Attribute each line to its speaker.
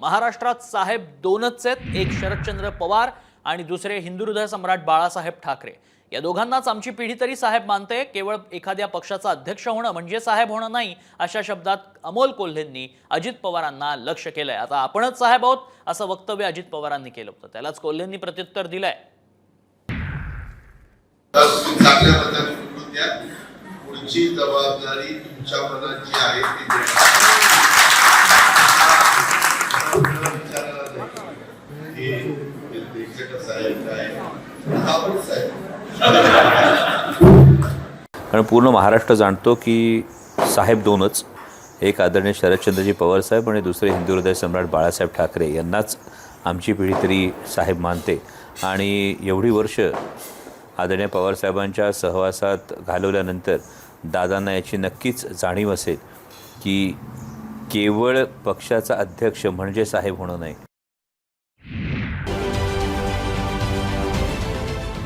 Speaker 1: महाराष्ट्रात साहेब दोनच आहेत. एक शरदचंद्र पवार आणि दुसरे हिंदू हृदय सम्राट बाळासाहेब ठाकरे. या दोघांनाच आमची पिढी तरी साहेब मानते. केवळ एखाद्या पक्षाचा अध्यक्ष होणं म्हणजे साहेब होणं नाही अशा शब्दात अमोल कोल्हेंनी अजित पवारांना लक्ष केलंय. आता आपणच साहेब आहोत असं वक्तव्य अजित पवारांनी केलं होतं. त्यालाच कोल्हेंनी प्रत्युत्तर दिलंय.
Speaker 2: पुढची जबाबदारी तुमच्या मनात जी आहे ती पण साहेब
Speaker 3: कारण पूर्ण महाराष्ट्र जाणतो की साहेब दोनच एक आदरणीय शरदचंद्रजी पवार साहेब आणि दुसरे हिंदू हृदय सम्राट बाळासाहेब ठाकरे यांनाच आमची पिढी तरी साहेब मानते. आणि एवढी वर्ष आदरणीय पवारसाहेबांच्या सहवासात घालवल्यानंतर दादांना याची नक्कीच जाणीव असेल की केवळ पक्षाचा अध्यक्ष म्हणजे साहेब होणं नाही.